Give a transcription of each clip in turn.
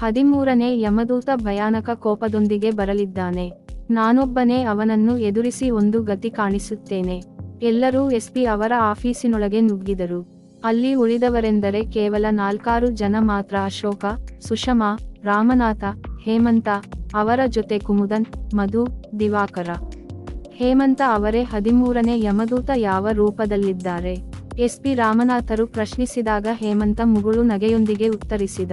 ಹದಿಮೂರನೇ ಯಮದೂತ ಭಯಾನಕ ಕೋಪದೊಂದಿಗೆ ಬರಲಿದ್ದಾನೆ. ನಾನೊಬ್ಬನೇ ಅವನನ್ನು ಎದುರಿಸಿ ಒಂದು ಗತಿ ಕಾಣಿಸುತ್ತೇನೆ. ಎಲ್ಲರೂ ಎಸ್ಪಿ ಅವರ ಆಫೀಸಿನೊಳಗೆ ನುಗ್ಗಿದರು. ಅಲ್ಲಿ ಉಳಿದವರೆಂದರೆ ಕೇವಲ ನಾಲ್ಕಾರು ಜನ ಮಾತ್ರ ಅಶೋಕ, ಸುಷಮಾ, ರಾಮನಾಥ, ಹೇಮಂತ, ಅವರ ಜೊತೆ ಕುಮುದನ್, ಮಧು, ದಿವಾಕರ. ಹೇಮಂತ ಅವರೇ ಹದಿಮೂರನೇ ಯಮದೂತ ಯಾವ ರೂಪದಲ್ಲಿದ್ದಾರೆ? ಎಸ್ಪಿ ರಾಮನಾಥರು ಪ್ರಶ್ನಿಸಿದಾಗ ಹೇಮಂತ ಮುಗುಳು ನಗೆಯೊಂದಿಗೆ ಉತ್ತರಿಸಿದ.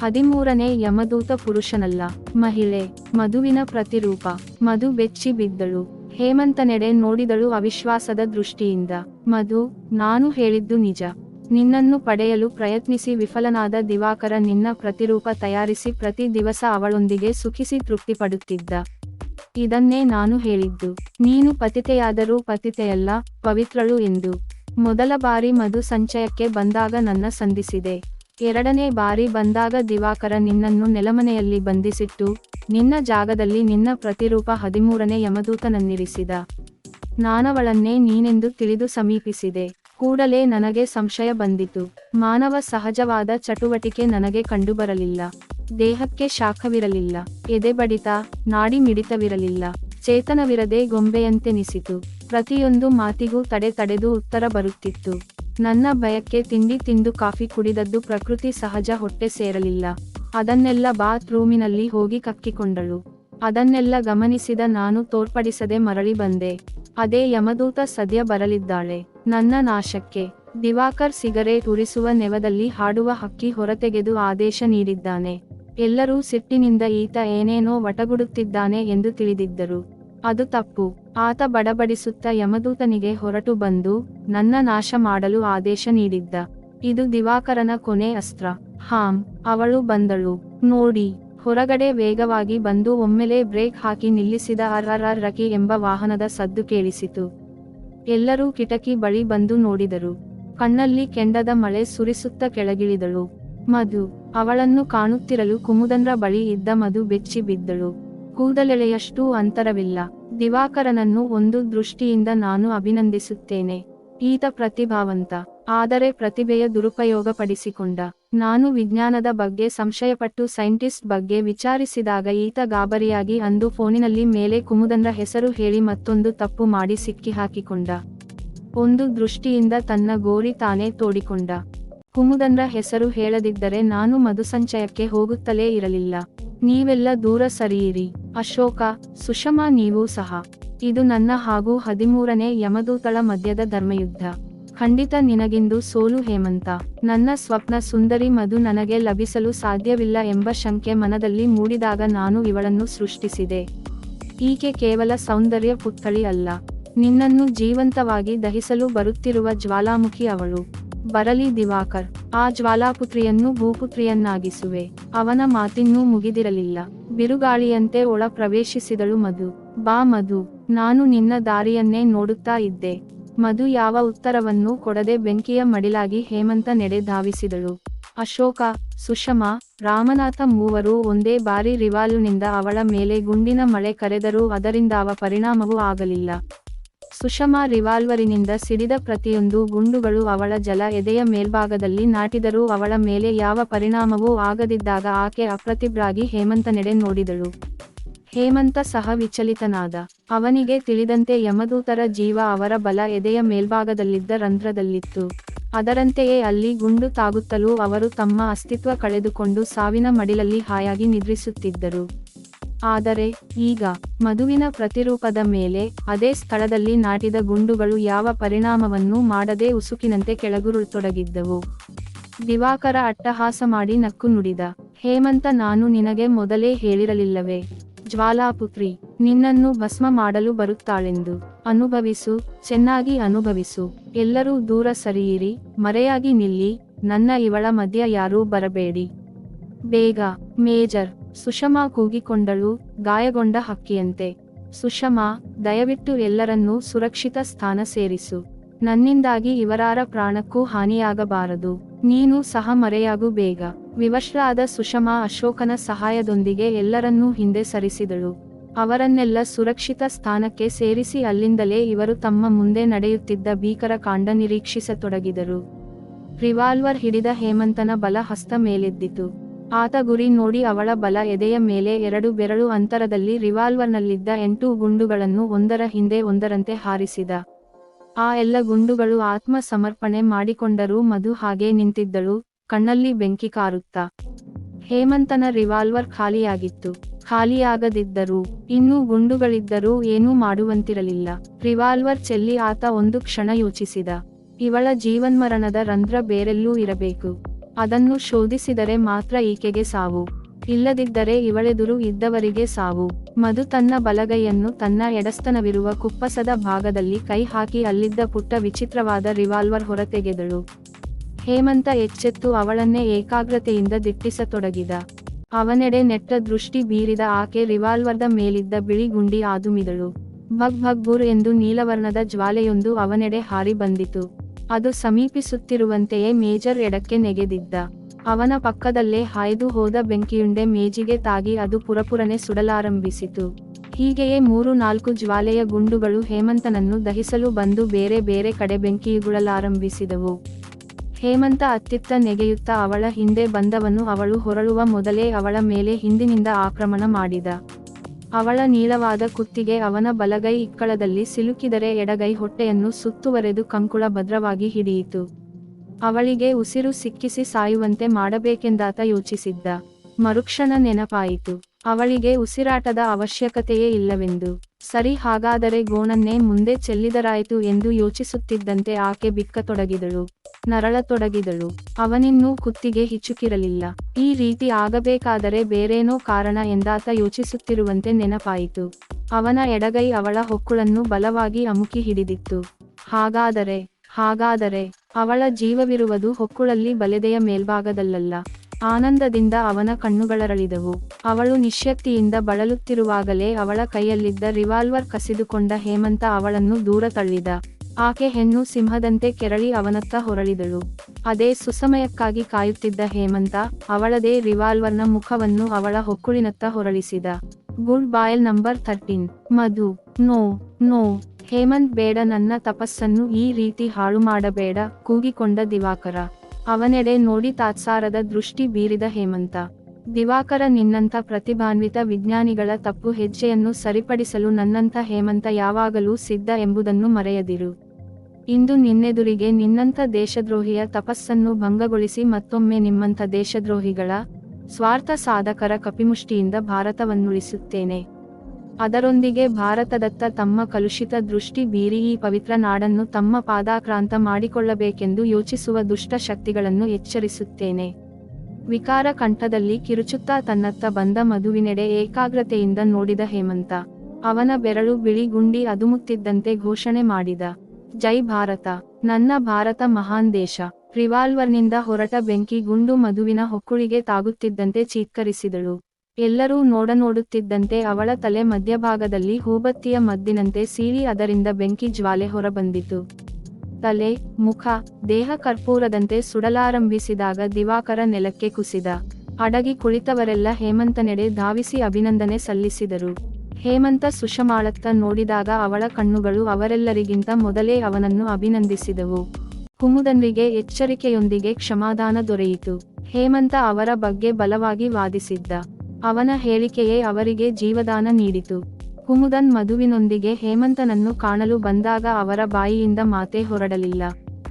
ಹದಿಮೂರನೇ ಯಮದೂತ ಪುರುಷನಲ್ಲ. ಮಹಿಳೆ, ಮಧುವಿನ ಪ್ರತಿರೂಪ. ಮಧು ಬೆಚ್ಚಿ ಬಿದ್ದಳು. ಹೇಮಂತನೆಡೆ ನೋಡಿದಳು ಅವಿಶ್ವಾಸದ ದೃಷ್ಟಿಯಿಂದ. ಮಧು, ನಾನು ಹೇಳಿದ್ದು ನಿಜ. ನಿನ್ನನ್ನು ಪಡೆಯಲು ಪ್ರಯತ್ನಿಸಿ ವಿಫಲನಾದ ದಿವಾಕರ ನಿನ್ನ ಪ್ರತಿರೂಪ ತಯಾರಿಸಿ ಪ್ರತಿ ದಿವಸ ಅವಳೊಂದಿಗೆ ಸುಖಿಸಿ ತೃಪ್ತಿಪಡುತ್ತಿದ್ದ. ಇದನ್ನೇ ನಾನು ಹೇಳಿದ್ದು. ನೀನು ಪತಿತೆಯಾದರೂ ಪತಿತೆಯಲ್ಲ, ಪವಿತ್ರಳು ಎಂದು. ಮೊದಲ ಬಾರಿ ಮಧು ಸಂಚಯಕ್ಕೆ ಬಂದಾಗ ನನ್ನ ಸಂಧಿಸಿದೆ. ಎರಡನೇ ಬಾರಿ ಬಂದಾಗ ದಿವಾಕರ ನಿನ್ನನ್ನು ನೆಲಮನೆಯಲ್ಲಿ ಬಂಧಿಸಿಟ್ಟು, ನಿನ್ನ ಜಾಗದಲ್ಲಿ ನಿನ್ನ ಪ್ರತಿರೂಪ ಹದಿಮೂರನೇ ಯಮದೂತನನ್ನಿರಿಸಿದ. ನಾನವಳನ್ನೇ ನೀನೆಂದು ತಿಳಿದು ಸಮೀಪಿಸಿದೆ. ಕೂಡಲೇ ನನಗೆ ಸಂಶಯ ಬಂದಿತು. ಮಾನವ ಸಹಜವಾದ ಚಟುವಟಿಕೆ ನನಗೆ ಕಂಡುಬರಲಿಲ್ಲ. ದೇಹಕ್ಕೆ ಶಾಖವಿರಲಿಲ್ಲ. ಎದೆ ಬಡಿತ ನಾಡಿ ಮಿಡಿತವಿರಲಿಲ್ಲ. ಚೇತನವಿರದೆ ಗೊಂಬೆಯಂತೆನಿಸಿತು. ಪ್ರತಿಯೊಂದು ಮಾತಿಗೂ ತಡೆ ತಡೆದು ಉತ್ತರ ಬರುತ್ತಿತ್ತು. ನನ್ನ ಭಯಕ್ಕೆ ತಿಂಡಿ ತಿಂದು ಕಾಫಿ ಕುಡಿದದ್ದು ಪ್ರಕೃತಿ ಸಹಜ ಹೊಟ್ಟೆ ಸೇರಲಿಲ್ಲ. ಅದನ್ನೆಲ್ಲ ಬಾತ್ ರೂಮಿನಲ್ಲಿ ಹೋಗಿ ಕಕ್ಕಿಕೊಂಡಳು. ಅದನ್ನೆಲ್ಲ ಗಮನಿಸಿದ ನಾನು ತೋರ್ಪಡಿಸದೆ ಮರಳಿ ಬಂದೆ. ಅದೇ ಯಮದೂತ ಸದ್ಯ ಬರಲಿದ್ದಾಳೆ. ನನ್ನ ನಾಶಕ್ಕೆ ದಿವಾಕರ್ ಸಿಗರೇಟ್ ಉರಿಸುವ ನೆವದಲ್ಲಿ ಹಾಡುವ ಹಕ್ಕಿ ಹೊರತೆಗೆದು ಆದೇಶ ನೀಡಿದ್ದಾನೆ. ಎಲ್ಲರೂ ಸಿಟ್ಟಿನಿಂದ ಈತ ಏನೇನೋ ವಟಗುಡುತ್ತಿದ್ದಾನೆ ಎಂದು ತಿಳಿದಿದ್ದರು. ಅದು ತಪ್ಪು. ಆತ ಬಡಬಡಿಸುತ್ತ ಯಮದೂತನಿಗೆ ಹೊರಟು ಬಂದು ನನ್ನ ನಾಶ ಮಾಡಲು ಆದೇಶ ನೀಡಿದ್ದ. ಇದು ದಿವಾಕರನ ಕೊನೆ ಅಸ್ತ್ರ. ಹಾಂ, ಅವಳು ಬಂದಳು. ನೋಡಿ, ಹೊರಗಡೆ ವೇಗವಾಗಿ ಬಂದು ಒಮ್ಮೆಲೆ ಬ್ರೇಕ್ ಹಾಕಿ ನಿಲ್ಲಿಸಿದ ಅರ್ ರಕಿ ಎಂಬ ವಾಹನದ ಸದ್ದು ಕೇಳಿಸಿತು. ಎಲ್ಲರೂ ಕಿಟಕಿ ಬಳಿ ಬಂದು ನೋಡಿದರು. ಕಣ್ಣಲ್ಲಿ ಕೆಂಡದ ಮಳೆ ಸುರಿಸುತ್ತ ಕೆಳಗಿಳಿದಳು. ಮಧು, ಅವಳನ್ನು ಕಾಣುತ್ತಿರಲು ಕುಮುದನ್ರ ಬಳಿ ಇದ್ದ ಮಧು ಬೆಚ್ಚಿ ಬಿದ್ದಳು. ಕೂದಲೆಳೆಯಷ್ಟೂ ಅಂತರವಿಲ್ಲ. ದಿವಾಕರನನ್ನು ಒಂದು ದೃಷ್ಟಿಯಿಂದ ನಾನು ಅಭಿನಂದಿಸುತ್ತೇನೆ. ಈತ ಪ್ರತಿಭಾವಂತ. ಆದರೆ ಪ್ರತಿಭೆಯ ದುರುಪಯೋಗಪಡಿಸಿಕೊಂಡ. ನಾನು ವಿಜ್ಞಾನದ ಬಗ್ಗೆ ಸಂಶಯಪಟ್ಟು ಸೈಂಟಿಸ್ಟ್ ಬಗ್ಗೆ ವಿಚಾರಿಸಿದಾಗ ಈತ ಗಾಬರಿಯಾಗಿ ಅಂದು ಫೋನಿನಲ್ಲಿ ಮೇಲೆ ಕುಮುದನ್ರ ಹೆಸರು ಹೇಳಿ ಮತ್ತೊಂದು ತಪ್ಪು ಮಾಡಿ ಸಿಕ್ಕಿ ಹಾಕಿಕೊಂಡ ಒಂದು ದೃಷ್ಟಿಯಿಂದ ತನ್ನ ಗೋರಿ ತಾನೇ ತೋಡಿಕೊಂಡ. ಕುಮುದನ್ರ ಹೆಸರು ಹೇಳದಿದ್ದರೆ ನಾನು ಮಧುಸಂಚಯಕ್ಕೆ ಹೋಗುತ್ತಲೇ ಇರಲಿಲ್ಲ. ನೀವೆಲ್ಲ ದೂರ ಸರಿಯಿರಿ. ಅಶೋಕ, ಸುಷಮಾ ನೀವೂ ಸಹ. ಇದು ನನ್ನ ಹಾಗೂ ಹದಿಮೂರನೇ ಯಮದೂತಳ ಮಧ್ಯದ ಧರ್ಮಯುದ್ಧ. ಖಂಡಿತ ನಿನಗಿಂದು ಸೋಲು ಹೇಮಂತ. ನನ್ನ ಸ್ವಪ್ನ ಸುಂದರಿ ಮಧು ನನಗೆ ಲಭಿಸಲು ಸಾಧ್ಯವಿಲ್ಲ ಎಂಬ ಶಂಕೆ ಮನದಲ್ಲಿ ಮೂಡಿದಾಗ ನಾನು ಇವಳನ್ನು ಸೃಷ್ಟಿಸಿದೆ. ಈಕೆ ಕೇವಲ ಸೌಂದರ್ಯ ಪುತ್ಥಳಿ ಅಲ್ಲ. ನಿನ್ನನ್ನು ಜೀವಂತವಾಗಿ ದಹಿಸಲು ಬರುತ್ತಿರುವ ಜ್ವಾಲಾಮುಖಿ ಅವಳು. ಬರಲಿ ದಿವಾಕರ್. ಆ ಜ್ವಾಲಾಪುತ್ರಿಯನ್ನು ಭೂಪುತ್ರಿಯನ್ನಾಗಿಸುವೆ. ಅವನ ಮಾತಿನ್ನೂ ಮುಗಿದಿರಲಿಲ್ಲ. ಬಿರುಗಾಳಿಯಂತೆ ಒಳ ಪ್ರವೇಶಿಸಿದಳು ಮಧು. ಬಾ ಮಧು, ನಾನು ನಿನ್ನ ದಾರಿಯನ್ನೇ ನೋಡುತ್ತಾ ಇದ್ದೆ. ಮಧು ಯಾವ ಉತ್ತರವನ್ನೂ ಕೊಡದೆ ಬೆಂಕಿಯ ಮಡಿಲಾಗಿ ಹೇಮಂತ ನೆಡೆ ಧಾವಿಸಿದಳು. ಅಶೋಕ, ಸುಷಮಾ, ರಾಮನಾಥ ಮೂವರು ಒಂದೇ ಬಾರಿ ರಿವಾಲುನಿಂದ ಅವಳ ಮೇಲೆ ಗುಂಡಿನ ಮಳೆ ಕರೆದರೂ ಅದರಿಂದಾವ ಪರಿಣಾಮವೂ ಆಗಲಿಲ್ಲ. ಸುಷಮಾ ರಿವಾಲ್ವರಿನಿಂದ ಸಿಡಿದ ಪ್ರತಿಯೊಂದು ಗುಂಡುಗಳು ಅವಳ ಜಲ ಎದೆಯ ಮೇಲ್ಭಾಗದಲ್ಲಿ ನಾಟಿದರೂ ಅವಳ ಮೇಲೆ ಯಾವ ಪರಿಣಾಮವೂ ಆಗದಿದ್ದಾಗ ಆಕೆ ಅಪ್ರತಿಭ್ರಾಗಿ ಹೇಮಂತನೆಡೆ ನೋಡಿದಳು. ಹೇಮಂತ ಸಹ ವಿಚಲಿತನಾದ. ಅವನಿಗೆ ತಿಳಿದಂತೆ ಯಮದೂತರ ಜೀವ ಅವರ ಬಲ ಎದೆಯ ಮೇಲ್ಭಾಗದಲ್ಲಿದ್ದ ರಂಧ್ರದಲ್ಲಿತ್ತು. ಅದರಂತೆಯೇ ಅಲ್ಲಿ ಗುಂಡು ತಾಗುತ್ತಲೂ ಅವರು ತಮ್ಮ ಅಸ್ತಿತ್ವ ಕಳೆದುಕೊಂಡು ಸಾವಿನ ಮಡಿಲಲ್ಲಿ ಹಾಯಾಗಿ ನಿದ್ರಿಸುತ್ತಿದ್ದರು. ಆದರೆ, ಈಗ, ಮಧುವಿನ ಪ್ರತಿರೂಪದ ಮೇಲೆ, ಅದೇ ಸ್ಥಳದಲ್ಲಿ ನಾಟಿದ ಗುಂಡುಗಳು ಯಾವ ಪರಿಣಾಮವನ್ನೂ ಮಾಡದೆ ಉಸುಕಿನಂತೆ ಕೆಳಗುರುಳತೊಡಗಿದ್ದವು. ದಿವಾಕರ ಅಟ್ಟಹಾಸ ಮಾಡಿ ನಕ್ಕು ನುಡಿದ, ಹೇಮಂತ, ನಾನು ನಿನಗೆ ಮೊದಲೇ ಹೇಳಿರಲಿಲ್ಲವೇ? ಜ್ವಾಲಾಪುತ್ರಿ, ನಿನ್ನನ್ನು ಭಸ್ಮ ಮಾಡಲು ಬರುತ್ತಾಳೆಂದು. ಅನುಭವಿಸು, ಚೆನ್ನಾಗಿ ಅನುಭವಿಸು. ಎಲ್ಲರೂ ದೂರ ಸರಿಯಿರಿ, ಮರೆಯಾಗಿ ನಿಲ್ಲಿ, ನನ್ನ ಇವಳ ಮಧ್ಯ ಯಾರೂ ಬರಬೇಡಿ. ಬೇಗ, ಮೇಜರ್ ಸುಷಮಾ ಕೂಗಿಕೊಂಡಳು, ಗಾಯಗೊಂಡ ಹಕ್ಕಿಯಂತೆ. ಸುಷಮಾ, ದಯವಿಟ್ಟು ಎಲ್ಲರನ್ನೂ ಸುರಕ್ಷಿತ ಸ್ಥಾನ ಸೇರಿಸು. ನನ್ನಿಂದಾಗಿ ಇವರಾರ ಪ್ರಾಣಕ್ಕೂ ಹಾನಿಯಾಗಬಾರದು. ನೀನು ಸಹ ಮರೆಯಾಗು ಬೇಗ. ವಿವಶ್ರಾದ ಸುಷಮಾ ಅಶೋಕನ ಸಹಾಯದೊಂದಿಗೆ ಎಲ್ಲರನ್ನೂ ಹಿಂದೆ ಸರಿಸಿದಳು. ಅವರನ್ನೆಲ್ಲ ಸುರಕ್ಷಿತ ಸ್ಥಾನಕ್ಕೆ ಸೇರಿಸಿ ಅಲ್ಲಿಂದಲೇ ಇವರು ತಮ್ಮ ಮುಂದೆ ನಡೆಯುತ್ತಿದ್ದ ಭೀಕರ ಕಾಂಡ ನಿರೀಕ್ಷಿಸತೊಡಗಿದರು. ರಿವಾಲ್ವರ್ ಹಿಡಿದ ಹೇಮಂತನ ಬಲ ಹಸ್ತ ಮೇಲೆದ್ದಿತು. ಆತ ಗುರಿ ನೋಡಿ ಅವಳ ಬಲ ಎದೆಯ ಮೇಲೆ ಎರಡು ಬೆರಳು ಅಂತರದಲ್ಲಿ ರಿವಾಲ್ವರ್ನಲ್ಲಿದ್ದ ಎಂಟು ಗುಂಡುಗಳನ್ನು ಒಂದರ ಹಿಂದೆ ಒಂದರಂತೆ ಹಾರಿಸಿದ. ಆ ಎಲ್ಲ ಗುಂಡುಗಳು ಆತ್ಮ ಸಮರ್ಪಣೆ ಮಾಡಿಕೊಂಡರೂ ಮಧು ಹಾಗೆ ನಿಂತಿದ್ದಳು, ಕಣ್ಣಲ್ಲಿ ಬೆಂಕಿ ಕಾರುತ್ತಾ. ಹೇಮಂತನ ರಿವಾಲ್ವರ್ ಖಾಲಿಯಾಗಿತ್ತು. ಖಾಲಿಯಾಗದಿದ್ದರೂ, ಇನ್ನೂ ಗುಂಡುಗಳಿದ್ದರೂ ಏನೂ ಮಾಡುವಂತಿರಲಿಲ್ಲ. ರಿವಾಲ್ವರ್ ಚೆಲ್ಲಿ ಆತ ಒಂದು ಕ್ಷಣ ಯೋಚಿಸಿದ. ಇವಳ ಜೀವನ್ಮರಣದ ರಂಧ್ರ ಬೇರೆಲ್ಲೂ ಇರಬೇಕು. ಅದನ್ನು ಶೋಧಿಸಿದರೆ ಮಾತ್ರ ಈಕೆಗೆ ಸಾವು. ಇಲ್ಲದಿದ್ದರೆ ಇವಳೆದುರು ಇದ್ದವರಿಗೆ ಸಾವು. ಮಧು ತನ್ನ ಬಲಗೈಯನ್ನು ತನ್ನ ಎಡಸ್ತನವಿರುವ ಕುಪ್ಪಸದ ಭಾಗದಲ್ಲಿ ಕೈ ಹಾಕಿ ಅಲ್ಲಿದ್ದ ಪುಟ್ಟ ವಿಚಿತ್ರವಾದ ರಿವಾಲ್ವರ್ ಹೊರತೆಗೆದಳು. ಹೇಮಂತ ಎಚ್ಚೆತ್ತು ಅವಳನ್ನೇ ಏಕಾಗ್ರತೆಯಿಂದ ದಿಟ್ಟಿಸತೊಡಗಿದ. ಅವನೆಡೆ ನೆಟ್ಟ ದೃಷ್ಟಿ ಬೀರಿದ ಆಕೆ ರಿವಾಲ್ವರ್ದ ಮೇಲಿದ್ದ ಬಿಳಿ ಗುಂಡಿ ಆದುಮಿದಳು. ಭಗ್ ಭಗ್ ಬುರ್ ಎಂದು ನೀಲವರ್ಣದ ಜ್ವಾಲೆಯೊಂದು ಅವನೆಡೆ ಹಾರಿ ಬಂದಿತು. ಅದು ಸಮೀಪಿಸುತ್ತಿರುವಂತೆಯೇ ಮೇಜರ್ ಎಡಕ್ಕೆ ನೆಗೆದಿದ್ದ. ಅವನ ಪಕ್ಕದಲ್ಲೇ ಹಾಯ್ದು ಹೋದ ಬೆಂಕಿಯುಂಡೆ ಮೇಜಿಗೆ ತಾಗಿ ಅದು ಪುರಪುರನೆ ಸುಡಲಾರಂಭಿಸಿತು. ಹೀಗೆಯೇ ಮೂರು ನಾಲ್ಕು ಜ್ವಾಲೆಯ ಗುಂಡುಗಳು ಹೇಮಂತನನ್ನು ದಹಿಸಲು ಬಂದು ಬೇರೆ ಬೇರೆ ಕಡೆ ಬೆಂಕಿಯುಗುಳಲಾರಂಭಿಸಿದವು. ಹೇಮಂತ ಅತ್ತಿತ್ತ ನೆಗೆಯುತ್ತ ಅವಳ ಹಿಂದೆ ಬಂದವನು ಅವಳು ಹೊರಳುವ ಮೊದಲೇ ಅವಳ ಮೇಲೆ ಹಿಂದಿನಿಂದ ಆಕ್ರಮಣ ಮಾಡಿದ. ಅವಳ ನೀಳವಾದ ಕುತ್ತಿಗೆ ಅವನ ಬಲಗೈ ಇಕ್ಕಳದಲ್ಲಿ ಸಿಲುಕಿದರೆ ಎಡಗೈ ಹೊಟ್ಟೆಯನ್ನು ಸುತ್ತುವರೆದು ಕಂಕುಳ ಭದ್ರವಾಗಿ ಹಿಡಿಯಿತು. ಅವಳಿಗೆ ಉಸಿರು ಸಿಕ್ಕಿಸಿ ಸಾಯುವಂತೆ ಮಾಡಬೇಕೆಂದಾತ ಯೋಚಿಸಿದ್ದ. ಮರುಕ್ಷಣ ನೆನಪಾಯಿತು. ಅವಳಿಗೆ ಉಸಿರಾಟದ ಅವಶ್ಯಕತೆಯೇ ಇಲ್ಲವೆಂದು. ಸರಿ ಹಾಗಾದರೆ ಗೋಣನ್ನೇ ಮುಂದೆ ಚೆಲ್ಲಿದರಾಯಿತು ಎಂದು ಯೋಚಿಸುತ್ತಿದ್ದಂತೆ ಆಕೆ ಬಿಕ್ಕತೊಡಗಿದಳು, ನರಳತೊಡಗಿದಳು. ಅವನಿನ್ನೂ ಕುತ್ತಿಗೆ ಹಿಚ್ಚುಕಿರಲಿಲ್ಲ ಈ ರೀತಿ ಆಗಬೇಕಾದರೆ ಬೇರೇನೋ ಕಾರಣ ಎಂದಾತ ಯೋಚಿಸುತ್ತಿರುವಂತೆ ನೆನಪಾಯಿತು. ಅವನ ಎಡಗೈ ಅವಳ ಹೊಕ್ಕುಳನ್ನು ಬಲವಾಗಿ ಅಮುಕಿ ಹಿಡಿದಿತ್ತು. ಹಾಗಾದರೆ ಹಾಗಾದರೆ ಅವಳ ಜೀವವಿರುವುದು ಹೊಕ್ಕುಳಲ್ಲಿ ಬಲೆದೆಯ ಮೇಲ್ಭಾಗದಲ್ಲಲ್ಲ. ಆನಂದದಿಂದ ಅವನ ಕಣ್ಣುಗಳರಳಿದವು. ಅವಳು ನಿಶ್ಯಕ್ತಿಯಿಂದ ಬಳಲುತ್ತಿರುವಾಗಲೇ ಅವಳ ಕೈಯಲ್ಲಿದ್ದ ರಿವಾಲ್ವರ್ ಕಸಿದುಕೊಂಡ ಹೇಮಂತ ಅವಳನ್ನು ದೂರ ತಳ್ಳಿದ. ಆಕೆ ಹೆಣ್ಣು ಸಿಂಹದಂತೆ ಕೆರಳಿ ಅವನತ್ತ ಹೊರಳಿದಳು. ಅದೇ ಸುಸಮಯಕ್ಕಾಗಿ ಕಾಯುತ್ತಿದ್ದ ಹೇಮಂತ, ಅವಳದೇ ರಿವಾಲ್ವರ್ನ ಮುಖವನ್ನು ಅವಳ ಹೊಕ್ಕುಳಿನತ್ತ ಹೊರಳಿಸಿದ. Good ಬಾಯಲ್ number thirteen. Madhu. No no. Hemant ಬೇಡ ನನ್ನ ತಪಸ್ಸನ್ನು ಈ ರೀತಿ ಹಾಳು ಮಾಡಬೇಡ ಕೂಗಿಕೊಂಡ ದಿವಾಕರ. ಅವನೆಡೆ ನೋಡಿ ತಾತ್ಸಾರದ ದೃಷ್ಟಿ ಬೀರಿದ ಹೇಮಂತ. ದಿವಾಕರ ನಿನ್ನಂಥ ಪ್ರತಿಭಾನ್ವಿತ ವಿಜ್ಞಾನಿಗಳ ತಪ್ಪು ಹೆಜ್ಜೆಯನ್ನು ಸರಿಪಡಿಸಲು ನನ್ನಂಥ ಹೇಮಂತ ಯಾವಾಗಲೂ ಸಿದ್ಧ ಎಂಬುದನ್ನು ಮರೆಯದಿರು. ಇಂದು ನಿನ್ನೆದುರಿಗೆ ನಿನ್ನಂಥ ದೇಶದ್ರೋಹಿಯ ತಪಸ್ಸನ್ನು ಭಂಗಗೊಳಿಸಿ ಮತ್ತೊಮ್ಮೆ ನಿಮ್ಮಂಥ ದೇಶದ್ರೋಹಿಗಳ ಸ್ವಾರ್ಥ ಸಾಧಕರ ಕಪಿಮುಷ್ಟಿಯಿಂದ ಭಾರತವನ್ನುಳಿಸುತ್ತೇನೆ. ಅದರೊಂದಿಗೆ ಭಾರತದತ್ತ ತಮ್ಮ ಕಲುಷಿತ ದೃಷ್ಟಿ ಬೀರಿ ಈ ಪವಿತ್ರ ನಾಡನ್ನು ತಮ್ಮ ಪಾದಾಕ್ರಾಂತ ಮಾಡಿಕೊಳ್ಳಬೇಕೆಂದು ಯೋಚಿಸುವ ದುಷ್ಟ ಶಕ್ತಿಗಳನ್ನು ಎಚ್ಚರಿಸುತ್ತೇನೆ. ವಿಕಾರ ಕಂಠದಲ್ಲಿ ಕಿರುಚುತ್ತಾ ತನ್ನತ್ತ ಬಂದ ಮಧುವಿನೆಡೆ ಏಕಾಗ್ರತೆಯಿಂದ ನೋಡಿದ ಹೇಮಂತ. ಅವನ ಬೆರಳು ಬಿಳಿ ಗುಂಡಿ ಅದುಮುತ್ತಿದ್ದಂತೆ ಘೋಷಣೆ ಮಾಡಿದ. ಜೈ ಭಾರತ, ನನ್ನ ಭಾರತ ಮಹಾನ್ ದೇಶ. ರಿವಾಲ್ವರ್ನಿಂದ ಹೊರಟ ಬೆಂಕಿ ಗುಂಡು ಮಧುವಿನ ಹೊಕ್ಕುಳಿಗೆ ತಾಗುತ್ತಿದ್ದಂತೆ ಚೀತ್ಕರಿಸಿದಳು. ಎಲ್ಲರೂ ನೋಡನೋಡುತ್ತಿದ್ದಂತೆ ಅವಳ ತಲೆ ಮಧ್ಯಭಾಗದಲ್ಲಿ ಹೂಬತ್ತಿಯ ಮದ್ದಿನಂತೆ ಸೀರಿ ಅದರಿಂದ ಬೆಂಕಿ ಜ್ವಾಲೆ ಹೊರಬಂದಿತು. ತಲೆ, ಮುಖ, ದೇಹ ಕರ್ಪೂರದಂತೆ ಸುಡಲಾರಂಭಿಸಿದಾಗ ದಿವಾಕರ ನೆಲಕ್ಕೆ ಕುಸಿದ. ಅಡಗಿ ಕುಳಿತವರೆಲ್ಲ ಹೇಮಂತನೆಡೆ ಧಾವಿಸಿ ಅಭಿನಂದನೆ ಸಲ್ಲಿಸಿದರು. ಹೇಮಂತ ಸುಷಮಾಳತ್ತ ನೋಡಿದಾಗ ಅವಳ ಕಣ್ಣುಗಳು ಅವರೆಲ್ಲರಿಗಿಂತ ಮೊದಲೇ ಅವನನ್ನು ಅಭಿನಂದಿಸಿದವು. ಕುಮುದನ್ರಿಗೆ ಎಚ್ಚರಿಕೆಯೊಂದಿಗೆ ಕ್ಷಮಾದಾನ ದೊರೆಯಿತು. ಹೇಮಂತ ಅವರ ಬಗ್ಗೆ ಬಲವಾಗಿ ವಾದಿಸಿದ್ದ. ಅವನ ಹೇಳಿಕೆಯೇ ಅವರಿಗೆ ಜೀವದಾನ ನೀಡಿತು. ಕುಮುದನ್ ಮಧುವಿನೊಂದಿಗೆ ಹೇಮಂತನನ್ನು ಕಾಣಲು ಬಂದಾಗ ಅವರ ಬಾಯಿಯಿಂದ ಮಾತೇ ಹೊರಡಲಿಲ್ಲ.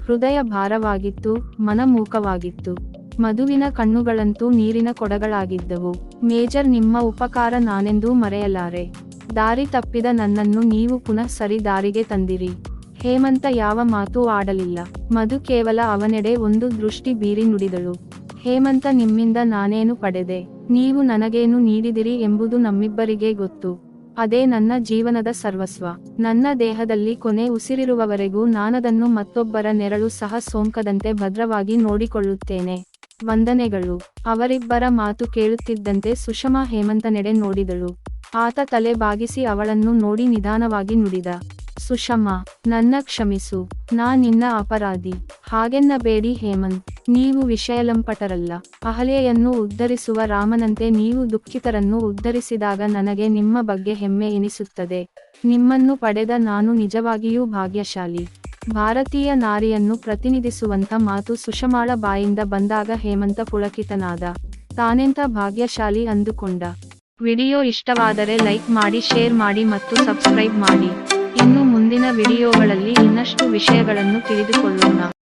ಹೃದಯ ಭಾರವಾಗಿತ್ತು, ಮನಮೂಕವಾಗಿತ್ತು. ಮಧುವಿನ ಕಣ್ಣುಗಳಂತೂ ನೀರಿನ ಕೊಡಗಳಾಗಿದ್ದವು. ಮೇಜರ್ ನಿಮ್ಮ ಉಪಕಾರ ನಾನೆಂದೂ ಮರೆಯಲಾರೆ. ದಾರಿ ತಪ್ಪಿದ ನನ್ನನ್ನು ನೀವು ಪುನಃ ಸರಿ ದಾರಿಗೆ ತಂದಿರಿ. ಹೇಮಂತ ಯಾವ ಮಾತೂ ಆಡಲಿಲ್ಲ. ಮಧು ಕೇವಲ ಅವನೆಡೆ ಒಂದು ದೃಷ್ಟಿ ಬೀರಿ ನುಡಿದಳು. ಹೇಮಂತ ನಿಮ್ಮಿಂದ ನಾನೇನು ಪಡೆದೆ? ನೀವು ನನಗೇನು ನೀಡಿದಿರಿ ಎಂಬುದು ನಮ್ಮಿಬ್ಬರಿಗೆ ಗೊತ್ತು. ಅದೇ ನನ್ನ ಜೀವನದ ಸರ್ವಸ್ವ. ನನ್ನ ದೇಹದಲ್ಲಿ ಕೊನೆ ಉಸಿರಿರುವವರೆಗೂ ನಾನದನ್ನು ಮತ್ತೊಬ್ಬರ ನೆರಳು ಸಹ ಸೋಂಕದಂತೆ ಭದ್ರವಾಗಿ ನೋಡಿಕೊಳ್ಳುತ್ತೇನೆ. ವಂದನೆಗಳು. ಅವರಿಬ್ಬರ ಮಾತು ಕೇಳುತ್ತಿದ್ದಂತೆ ಸುಷಮಾ ಹೇಮಂತನೆಡೆ ನೋಡಿದಳು. ಆತ ತಲೆ ಬಾಗಿಸಿ ಅವಳನ್ನು ನೋಡಿ ನಿಧಾನವಾಗಿ ನುಡಿದ. ಸುಷಮಾ, ನನ್ನ ಕ್ಷಮಿಸು, ನಾ ನಿನ್ನ ಅಪರಾಧಿ, ಹಾಗೆನ್ನಬೇಡಿ ಹೇಮಂತ್ ನೀವು ವಿಷಯಲಂಪಟರಲ್ಲ, ಅಹಲೆಯನ್ನು ಉದ್ಧರಿಸುವ ರಾಮನಂತೆ ನೀವು ದುಃಖಿತರನ್ನು ಉದ್ಧರಿಸಿದಾಗ ನನಗೆ ನಿಮ್ಮ ಬಗ್ಗೆ ಹೆಮ್ಮೆ ಎನಿಸುತ್ತದೆ, ನಿಮ್ಮನ್ನು ಪಡೆದ ನಾನು ನಿಜವಾಗಿಯೂ ಭಾಗ್ಯಶಾಲಿ, ಭಾರತೀಯ ನಾರಿಯನ್ನು ಪ್ರತಿನಿಧಿಸುವಂತ ಮಾತು ಸುಷಮಾಳ ಬಾಯಿಂದ ಬಂದಾಗ ಹೇಮಂತ ಪುಳಕಿತನಾದ ತಾನೆಂತ ಭಾಗ್ಯಶಾಲಿ ಅಂದುಕೊಂಡ. ವಿಡಿಯೋ ಇಷ್ಟವಾದರೆ ಲೈಕ್ ಮಾಡಿ, ಶೇರ್ ಮಾಡಿ ಮತ್ತು ಸಬ್ಸ್ಕ್ರೈಬ್ ಮಾಡಿ. ಮುಂದಿನ ವಿಡಿಯೋಗಳಲ್ಲಿ ಇನ್ನಷ್ಟು ವಿಷಯಗಳನ್ನು ತಿಳಿದುಕೊಳ್ಳೋಣ.